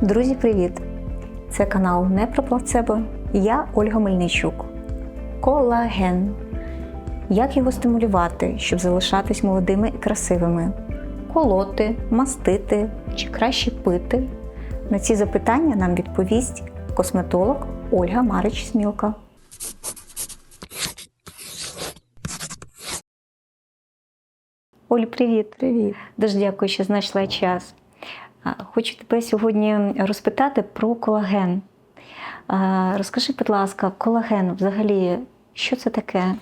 Друзі, привіт! Це канал Не про плацебо. Я Ольга Мельничук. Колаген. Як його стимулювати, щоб залишатись молодими і красивими? Колоти, мастити чи краще пити? На ці запитання нам відповість косметолог Ольга Марич Смілка. Оль, привіт! Привіт. Дуже дякую, що знайшла час. Хочу тебе сьогодні розпитати про колаген. Розкажи, будь ласка, колаген взагалі, що це таке?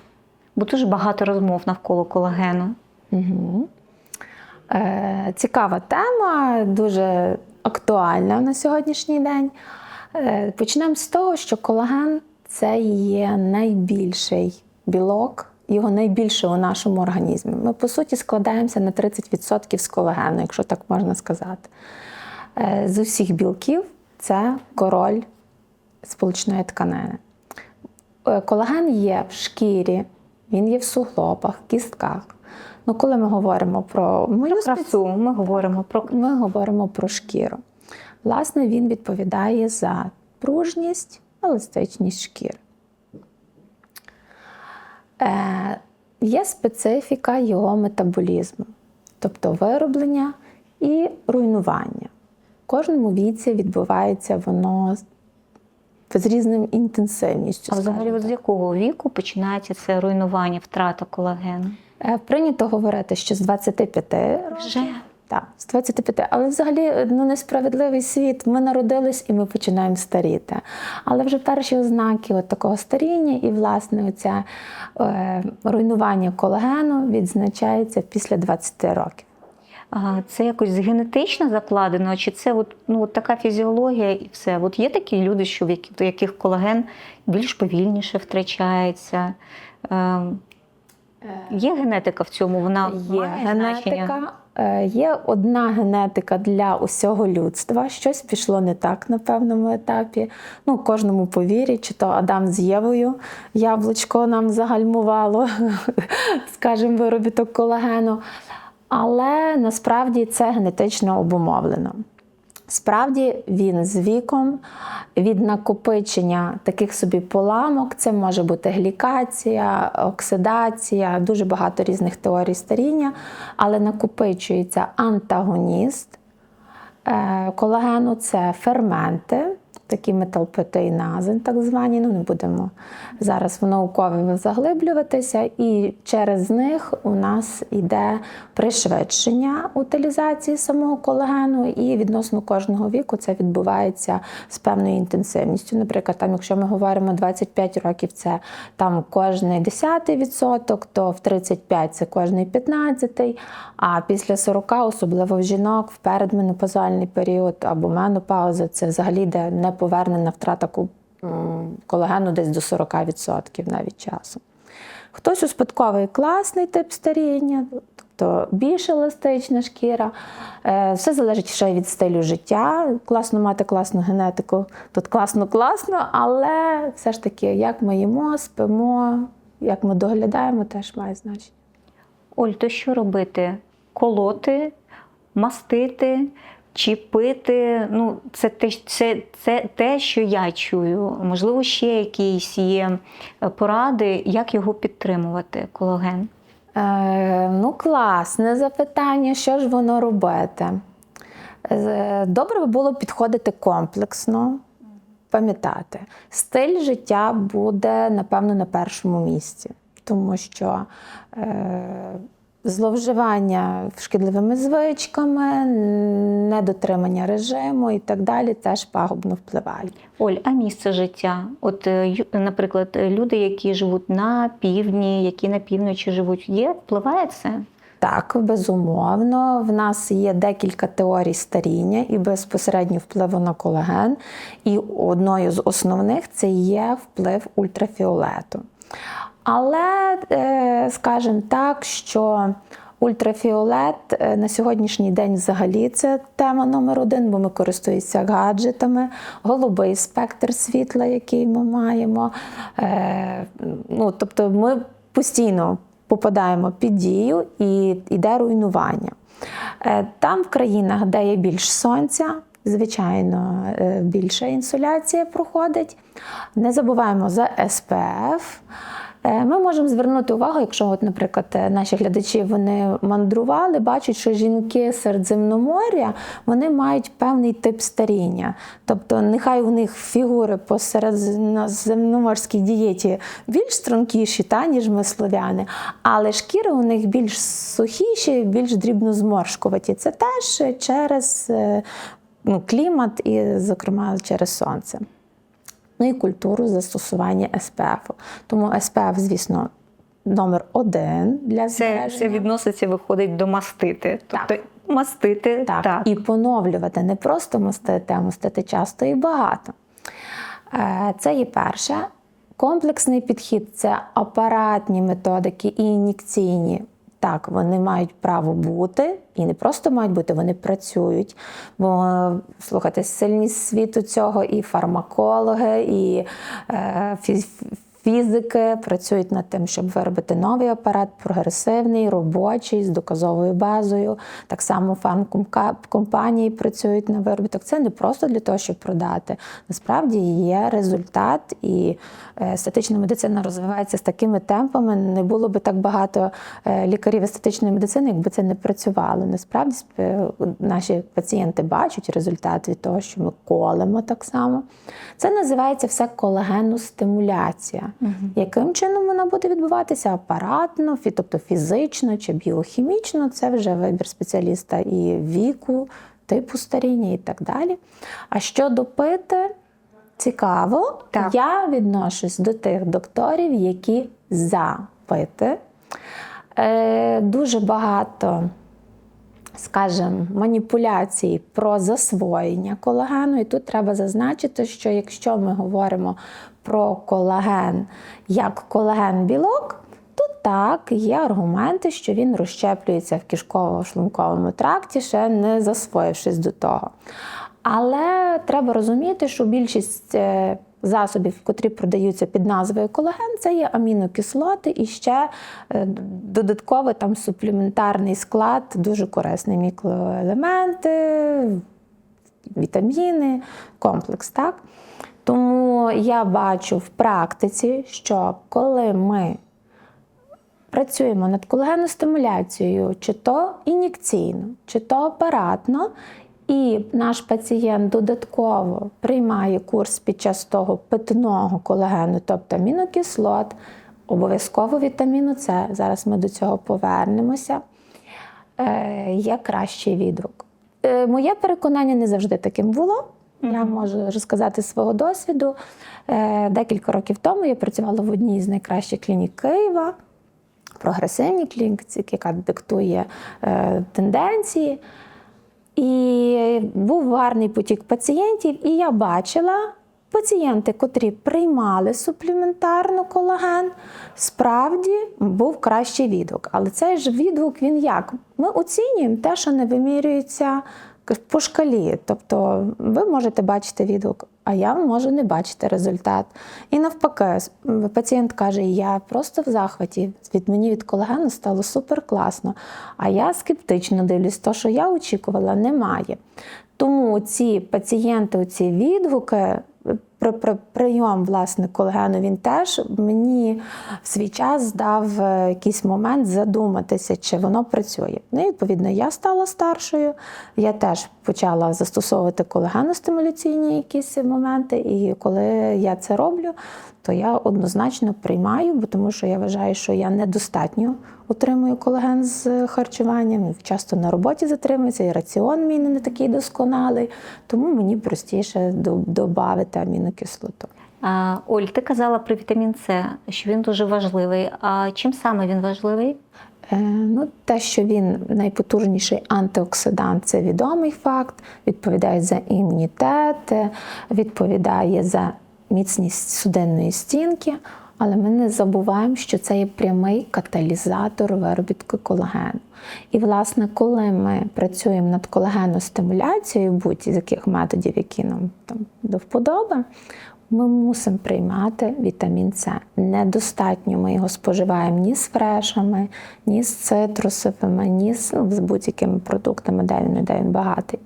Бо дуже багато розмов навколо колагену. Угу. Е, цікава тема, дуже актуальна на сьогоднішній день. Е, почнемо з того, що колаген це є найбільший білок, його найбільше у нашому організмі. Ми, по суті, складаємося на 30% з колагену, якщо так можна сказати. Е, з усіх білків це король сполучної тканини. Е, Колаген є в шкірі, він є в суглобах, кістках. Ну, коли ми говоримо про мою спеці- Красу ми говоримо про ми говоримо про шкіру. Власне, він відповідає за пружність, еластичність шкіри. Е, є специфіка його метаболізму, тобто вироблення і руйнування. В кожному віці відбувається воно з- різним інтенсивністю. а взагалі от з якого віку починається це руйнування, втрата колагену? Е, Прийнято говорити, що з 25 років. Вже Так, з 25. Але взагалі ну, несправедливий світ. Ми народились і ми починаємо старіти. Але вже перші ознаки от такого старіння і, власне, оця е, руйнування колагену відзначається після 20 років. А, Це якось генетично закладено, чи це от, ну, от така фізіологія і все? От є такі люди, що в яких колаген більш повільніше втрачається. Ем, Є генетика в цьому, вона Є має генетика, е, є одна генетика для усього людства. Щось пішло не так на певному етапі. Ну, кожному повірі, чи то Адам з Євою яблучко нам загальмувало, скажімо, виробіток колагену. Але насправді це генетично обумовлено. Справді він з віком від накопичення таких собі поламок, це може бути глікація, оксидація, дуже багато різних теорій старіння, але накопичується антагоніст е, колагену це ферменти, такі металпротеїнази, так звані. Ну, не будемо зараз в наукові заглиблюватися, і через них у нас йде пришвидшення утилізації самого колагену, і відносно кожного віку це відбувається з певною інтенсивністю. Наприклад, там, якщо ми говоримо 25 років, це там кожний 10 відсоток, то в 35 це кожний 15, а після 40, особливо в жінок, в передменопаузальний період або менопауза, це взагалі йде неповернена втрата колагену десь до 40% навіть часу. Хтось успадковий класний тип старіння, тобто більш еластична шкіра. Е, Все залежить ще від стилю життя. Класно мати класну генетику, тут класно-класно, але все ж таки, як ми їмо, спимо, як ми доглядаємо, теж має значення. Оль, то що робити? Колоти, мастити чи пити? Ну, це те, це, це те, що я чую. Можливо, ще якісь є е, поради, як його підтримувати, колаген. Е, ну, класне запитання, що ж воно робити? Е, Добре би було підходити комплексно, пам'ятати, стиль життя буде, напевно, на першому місці, тому що е, зловживання шкідливими звичками, недотримання режиму і так далі теж пагубно впливають. Оль, а місце життя? От, е, наприклад, люди, які живуть на півдні, які на півночі живуть, є, впливає це? Так, безумовно, в нас є декілька теорій старіння і безпосередньо впливу на колаген. І одною з основних це є вплив ультрафіолету. Але, е, скажімо так, що ультрафіолет е, на сьогоднішній день взагалі це тема номер один, бо ми користуємося гаджетами, голубий спектр світла, який ми маємо. Е, Ну, тобто ми постійно попадаємо під дію і йде руйнування. Там, в країнах, де є більш сонця, звичайно, більша інсоляція проходить. Не забуваємо за СПФ. Е, Ми можемо звернути увагу, якщо, от, наприклад, е, наші глядачі вони мандрували, бачать, що жінки Середземномор'я вони мають певний тип старіння. Тобто, нехай у них фігури по середземноморській дієті більш стрункіші, та, ніж ми слов'яни, але шкіри у них більш сухіші, більш дрібно зморшкуваті. Це теж через е, ну, клімат і, зокрема, через сонце. Ну і культуру застосування СПФ. Тому СПФ, звісно, номер один для Це, це відноситься, виходить до мастити. Тобто мастити Так, так. і поновлювати, не просто мастити, а мастити часто і багато. Е, Це є перше. Комплексний підхід це апаратні методики і ін'єкційні. Так, вони мають право бути, і не просто мають бути, вони працюють. Бо слухайте, сильність світу цього і фармакологи, і е, фізики працюють над тим, щоб виробити новий апарат, прогресивний, робочий, з доказовою базою. Так само фармкомпанії працюють на виробіток. Це не просто для того, щоб продати. Насправді є результат, і е, естетична медицина розвивається з такими темпами. Не було би так багато е, лікарів естетичної медицини, якби це не працювало. Насправді наші пацієнти бачать результат від того, що ми колемо так само. Це називається все колагеностимуляція. Яким чином вона буде відбуватися? Апаратно, фі- тобто фізично чи біохімічно, це вже вибір спеціаліста і віку, типу старіння і так далі. А щодо пити, цікаво, Так. я відношусь до тих докторів, які за пити. Е, дуже багато скажімо, маніпуляцій про засвоєння колагену. І тут треба зазначити, що якщо ми говоримо про колаген як колаген-білок, то так, є аргументи, що він розщеплюється в кишково-шлунковому тракті, ще не засвоївшись до того. Але треба розуміти, що більшість е, засобів, котрі продаються під назвою колаген, це є амінокислоти і ще е, додатковий там суплементарний склад, дуже корисний мікроелементи, вітаміни, комплекс. Так? Тому я бачу в практиці, що коли ми працюємо над колагеностимуляцією, чи то ін'єкційно, чи то апаратно, і наш пацієнт додатково приймає курс під час того питного колагену, тобто амінокислот, обов'язково вітаміну С. Зараз ми до цього повернемося. Е, є кращий відгук. Е, моє переконання не завжди таким було. Я можу розказати з свого досвіду. Е, декілька років тому я працювала в одній з найкращих клінік Києва, прогресивній клініці, яка диктує е, тенденції. І був гарний потік пацієнтів, і я бачила пацієнти, котрі приймали суплементарно колаген, справді був кращий відгук. Але цей ж відгук він як? Ми оцінюємо те, що не вимірюється по шкалі. Тобто ви можете бачити відгук, а я можу не бачити результат. І навпаки, пацієнт каже: я просто в захваті, від мені від колагену стало супер класно. А я скептично дивлюсь, то, що я очікувала, немає. Тому ці пацієнти, ці відгуки. При, при прийом власне колагену він теж мені в свій час дав е, якийсь момент задуматися, чи воно працює. Ну, і, відповідно, я стала старшою, я теж почала застосовувати колагеностимуляційні якісь моменти. І коли я це роблю, то я однозначно приймаю, бо тому що я вважаю, що я недостатньо отримую колаген з харчуванням. Часто на роботі затримується, і раціон мій не такий досконалий, тому мені простіше додати амінокислоту. А, Оль, ти казала про вітамін С, що він дуже важливий. А чим саме він важливий? Е, Ну, те, що він найпотужніший антиоксидант, це відомий факт. Відповідає за імунітет, відповідає за міцність судинної стінки. Але ми не забуваємо, що це є прямий каталізатор виробітку колагену. І, власне, коли ми працюємо над колагеностимуляцією, будь-яких методів, які нам там до вподоби, Ми мусимо приймати вітамін С. Недостатньо ми його споживаємо ні з фрешами, ні з цитрусовими, ні з, будь-якими продуктами, де він, де він багатий.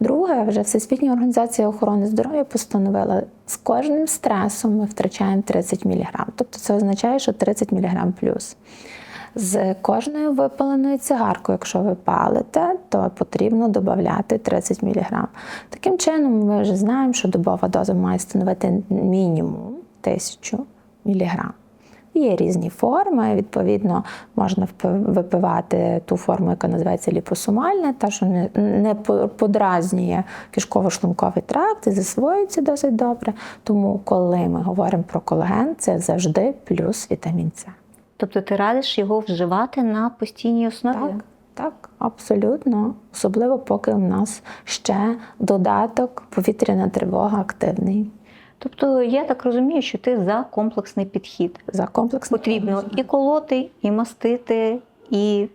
Друге, вже Всесвітня організація охорони здоров'я постановила, з кожним стресом ми втрачаємо 30 мг. Тобто це означає, що 30 мг плюс. З кожною випаленою цигаркою, якщо ви палите, то потрібно додати 30 мг. Таким чином, ми вже знаємо, що добова доза має становити мінімум 1000 мг. Є різні форми, відповідно, можна випивати ту форму, яка називається ліпосомальна, та що не подразнює кишково-шлунковий тракт і засвоюється досить добре. Тому, коли ми говоримо про колаген, це завжди плюс вітамін С. Тобто ти радиш його вживати на постійній основі? Так, так, абсолютно. Особливо, поки у нас ще додаток повітряна тривога активний. Тобто я так розумію, що ти за комплексний підхід. За комплексний Потрібно і колоти, і мастити, і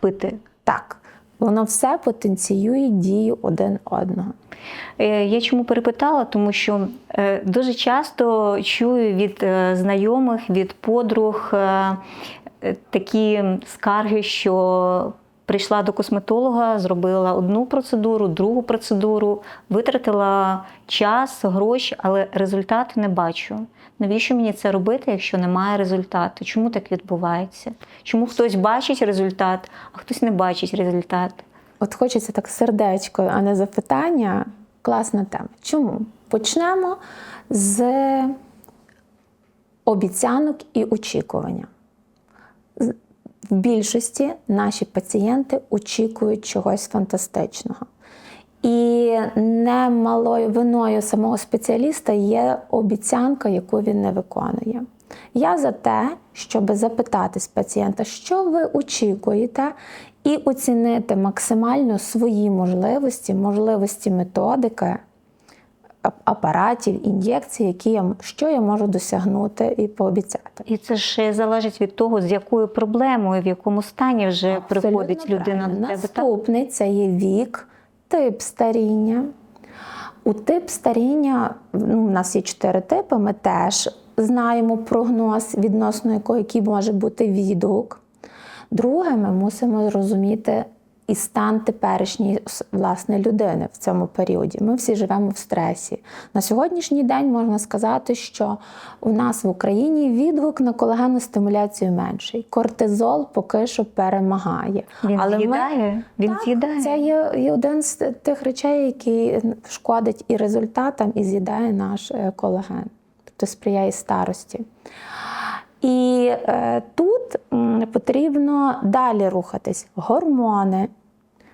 пити. так. Воно все потенціює дію один одного. Е, Я чому перепитала? Тому що е, дуже часто чую від е, знайомих, від подруг такі скарги, що прийшла до косметолога, зробила одну процедуру, другу процедуру, витратила час, гроші, але результату не бачу. Навіщо мені це робити, якщо немає результату? Чому так відбувається? Чому хтось бачить результат, а хтось не бачить результат? От хочеться так сердечко, а не запитання. Класна тема. Чому? Почнемо з обіцянок і очікування. В більшості наші пацієнти очікують чогось фантастичного. І немалою виною самого спеціаліста є обіцянка, яку він не виконує. Я за те, щоб запитати з пацієнта, що ви очікуєте, і оцінити максимально свої можливості, можливості методики, апаратів, ін'єкцій, які я, що я можу досягнути і пообіцяти. І це ж залежить від того, з якою проблемою, в якому стані вже приходить людина правильно. до тебе. Наступний це є вік, тип старіння. У тип старіння, ну, у нас є чотири типи, ми теж знаємо прогноз, відносно якого який може бути відгук. Друге, ми мусимо зрозуміти і стан теперішньої власне людини в цьому періоді. Ми всі живемо в стресі. На сьогоднішній день можна сказати, що у нас в Україні відгук на колагенну стимуляцію менший. Кортизол поки що перемагає. Він Але ми- він так, з'їдає. Це є, є один з тих речей, які шкодить і результатам, і з'їдає наш е, колаген, тобто сприяє старості. І е, тут потрібно далі рухатись. Гормони,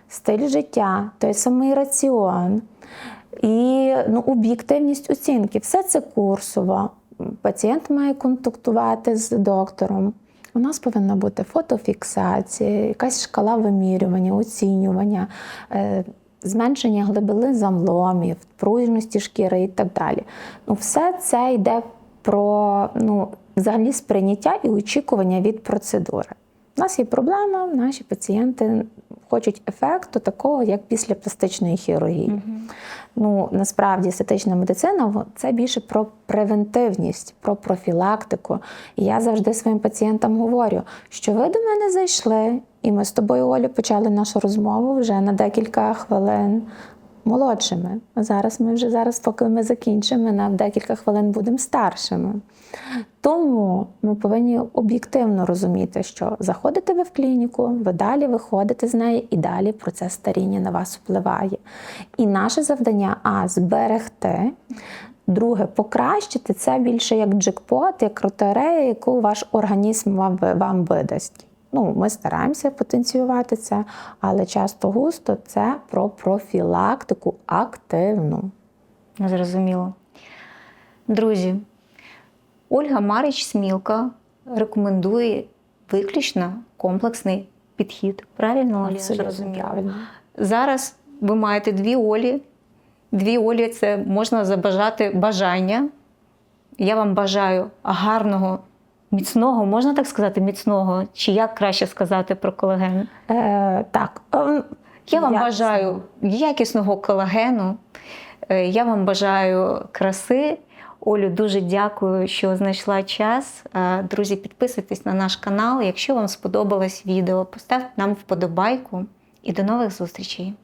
стиль життя, той самий раціон і ну, об'єктивність оцінки. Все це курсово. Пацієнт має контактувати з доктором. У нас повинна бути фотофіксація, якась шкала вимірювання, оцінювання, е, зменшення глибини замломів, пружності шкіри і так далі. Ну, все це йде про ну, взагалі сприйняття і очікування від процедури. У нас є проблема, наші пацієнти хочуть ефекту такого, як після пластичної хірургії. Ну, насправді естетична медицина це більше про превентивність, про профілактику. І я завжди своїм пацієнтам говорю, що ви до мене зайшли, і ми з тобою, Олю, почали нашу розмову вже на декілька хвилин молодшими. Зараз ми вже зараз, поки ми закінчимо, на декілька хвилин будемо старшими. Тому ми повинні об'єктивно розуміти, що заходите ви в клініку, ви далі виходите з неї, і далі процес старіння на вас впливає. І наше завдання а зберегти. Друге, покращити це більше як джекпот, як лотерея, яку ваш організм вам видасть. Ну, ми стараємося потенціювати це, але часто густо це про профілактику активну. Зрозуміло. Друзі, Ольга Марич Смілка рекомендує виключно комплексний підхід. Правильно, Оля? зрозуміла? правильно. Зараз ви маєте дві Олі. Дві Олі це можна забажати бажання. Я вам бажаю гарного, міцного, можна так сказати, міцного, чи як краще сказати про колаген? Е, так. ем, Я вам якісно. бажаю якісного колагену, е, я вам бажаю краси, Олю, дуже дякую, що знайшла час. Е, Друзі, підписуйтесь на наш канал. Якщо вам сподобалось відео, поставте нам вподобайку і до нових зустрічей.